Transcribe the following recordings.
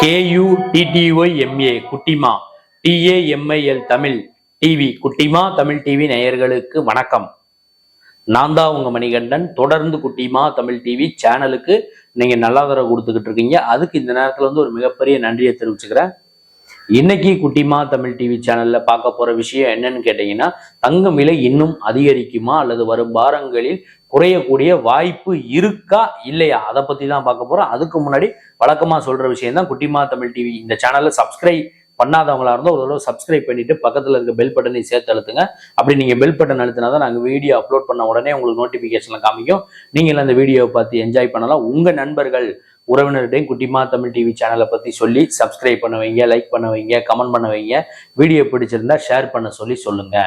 K U டிடிஒய் MA குட்டிமா. டிஏஎம்ஐஎல் Tamil. TV குட்டிமா Tamil TV நேயர்களுக்கு வணக்கம். நான் தான் உங்க மணிகண்டன். தொடர்ந்து குட்டிமா தமிழ் டிவி சேனலுக்கு நீங்க நல்லாதரவு கொடுத்துக்கிட்டு இருக்கீங்க. அதுக்கு இந்த நேரத்துல வந்து ஒரு மிகப்பெரிய நன்றியை தெரிவிச்சுக்கிறேன். இன்னைக்கு குட்டிமா தமிழ் டிவி சேனல்ல பார்க்க போற விஷயம் என்னன்னு கேட்டீங்கன்னா தங்கம் விலை இன்னும் அதிகரிக்குமா அல்லது வரும் வாரங்களில் குறையக்கூடிய வாய்ப்பு இருக்கா இல்லையா? அதை பத்தி தான் பார்க்க போறோம். அதுக்கு முன்னாடி வழக்கமா சொல்ற விஷயம் தான் குட்டிமா தமிழ் டிவி இந்த சேனல்ல சப்ஸ்கிரைப் பண்ணாதவங்களா இருந்தால் ஒரு தடவை சப்ஸ்கிரைப் பண்ணிட்டு பக்கத்தில் இருக்க பெல் பட்டனை சேர்த்து அழுத்துங்க. அப்படி நீங்கள் பெல் பட்டன் அழுத்தினா தான் நாங்கள் வீடியோ அப்லோட் பண்ண உடனே உங்களுக்கு நோட்டிஃபிகேஷனில் காமிக்கும். நீங்கள் அந்த வீடியோவை பார்த்து என்ஜாய் பண்ணலாம். உங்கள் நண்பர்கள் உறவினர்கிட்டையும் குட்டிமா தமிழ் டிவி சேனலை பற்றி சொல்லி சப்ஸ்கிரைப் பண்ண வைங்க லைக் பண்ண வைங்க கமெண்ட் பண்ண வைங்க. வீடியோ பிடிச்சிருந்தா ஷேர் பண்ண சொல்லி சொல்லுங்க.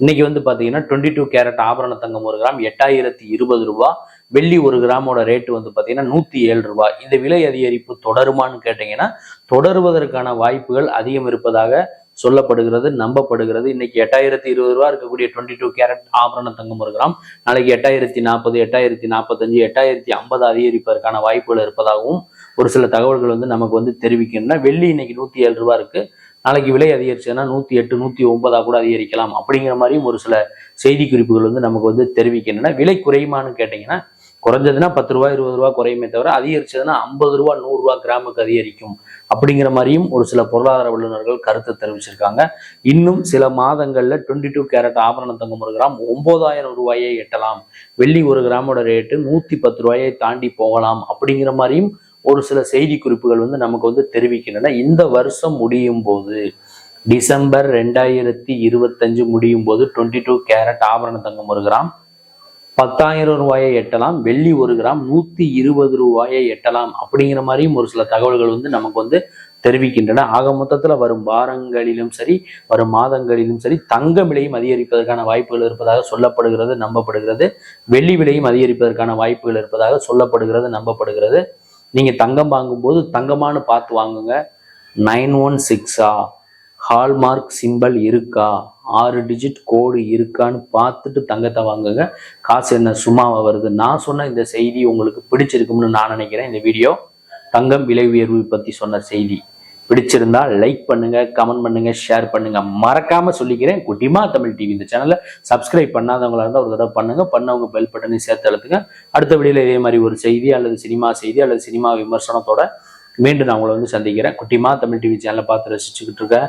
இன்னைக்கு வந்து பாத்தீங்கன்னா டுவெண்ட்டி டூ கேரட் ஆபரண தங்கம் ஒரு கிராம் எட்டாயிரத்தி இருபது ரூபா. வெள்ளி ஒரு கிராமோட ரேட்டு வந்து பாத்தீங்கன்னா நூத்தி ஏழு ரூபா. இந்த விலை அதிகரிப்பு தொடருமான்னு கேட்டிங்கன்னா தொடருவதற்கான வாய்ப்புகள் அதிகம் இருப்பதாக சொல்லப்படுகிறது நம்பப்படுகிறது. இன்னைக்கு எட்டாயிரத்தி இருபது ரூபா இருக்கக்கூடிய டுவெண்ட்டி டூ கேரட் ஆபரண தங்கம் ஒரு கிராம். நாளைக்கு எட்டாயிரத்தி நாற்பது எட்டாயிரத்தி நாற்பத்தஞ்சு எட்டாயிரத்தி ஐம்பது அதிகரிப்பதற்கான வாய்ப்புகள் இருப்பதாகவும் ஒரு சில தகவல்கள் வந்து நமக்கு வந்து தெரிவிக்கணும்னா வெள்ளி இன்னைக்கு நூற்றி ஏழு ரூபா இருக்கு. நாளைக்கு விலை அதிகரிச்சதுன்னா நூத்தி எட்டு நூத்தி ஒன்பதா கூட அதிகரிக்கலாம். அப்படிங்கிற மாதிரியும் ஒரு சில செய்தி குறிப்புகள் வந்து நமக்கு வந்து தெரிவிக்கின்றன. விலை குறையுமான்னு கேட்டீங்கன்னா குறைஞ்சதுன்னா பத்து ரூபா இருபது ரூபா குறையுமே தவிர அதிகரிச்சதுன்னா ஐம்பது ரூபா நூறு ரூபா கிராமுக்கு அதிகரிக்கும். அப்படிங்கிற மாதிரியும் ஒரு சில பொருளாதார வல்லுநர்கள் கருத்து தெரிவிச்சிருக்காங்க. இன்னும் சில மாதங்கள்ல டுவெண்ட்டி டூ கேரட் ஆபரண தங்கம் ஒரு கிராம் ஒன்பதாயிரம் ரூபாயை எட்டலாம். வெள்ளி ஒரு கிராமோட ரேட்டு நூத்தி பத்து ரூபாயை தாண்டி போகலாம். அப்படிங்கிற மாதிரியும் ஒரு சில செய்தி குறிப்புகள் வந்து நமக்கு வந்து தெரிவிக்கின்றன. இந்த வருஷம் முடியும் போது டிசம்பர் ரெண்டாயிரத்தி இருபத்தஞ்சு முடியும் போது டுவெண்ட்டி டூ கேரட் ஆபரண தங்கம் ஒரு கிராம் பத்தாயிரம் ரூபாயை எட்டலாம் வெள்ளி ஒரு கிராம் நூத்தி இருபது ரூபாயை எட்டலாம் அப்படிங்கிற மாதிரியும் ஒரு சில தகவல்கள் வந்து நமக்கு வந்து தெரிவிக்கின்றன. ஆக மொத்தத்துல வரும் வாரங்களிலும் சரி வரும் மாதங்களிலும் சரி தங்க விலையும் அதிகரிப்பதற்கான வாய்ப்புகள் இருப்பதாக சொல்லப்படுகிறது நம்பப்படுகிறது. வெள்ளி விலையும் அதிகரிப்பதற்கான வாய்ப்புகள் இருப்பதாக சொல்லப்படுகிறது நம்பப்படுகிறது. நீங்க தங்கம் வாங்கும்போது தங்கமானு பார்த்து வாங்குங்க. நைன் ஒன் சிக்ஸா? ஹால்மார்க் சிம்பல் இருக்கா? ஆறு டிஜிட் கோடு இருக்கான்னு பார்த்துட்டு தங்கத்தை வாங்குங்க. காசு என்ன சும்மாவாக வருது? நான் சொன்ன இந்த செய்தி உங்களுக்கு பிடிச்சிருக்கும்னு நான் நினைக்கிறேன். இந்த வீடியோ தங்கம் விலை உயர்வு பற்றி சொன்ன செய்தி. பிடிச்சிருந்தா லைக் பண்ணுங்க கமெண்ட் பண்ணுங்க ஷேர் பண்ணுங்க. மறக்காம சொல்லிக்கிறேன். குட்டிமா தமிழ் டிவி இந்த சேனலை சப்ஸ்கிரைப் பண்ணாதவங்களா இருந்தால் ஒரு தடவை பண்ணுங்க. பண்ணவங்க பெல் பட்டனை சேர்த்து அழுத்துங்க. அடுத்த வீடியோல இதே மாதிரி ஒரு செய்தி அல்லது சினிமா செய்தி அல்லது சினிமா விமர்சனத்தோட மீண்டும் நான் உங்களை வந்து சந்திக்கிறேன். குட்டிமா தமிழ் டிவி சேனலை பார்த்து ரசிச்சுக்கிட்டு இருக்கேன்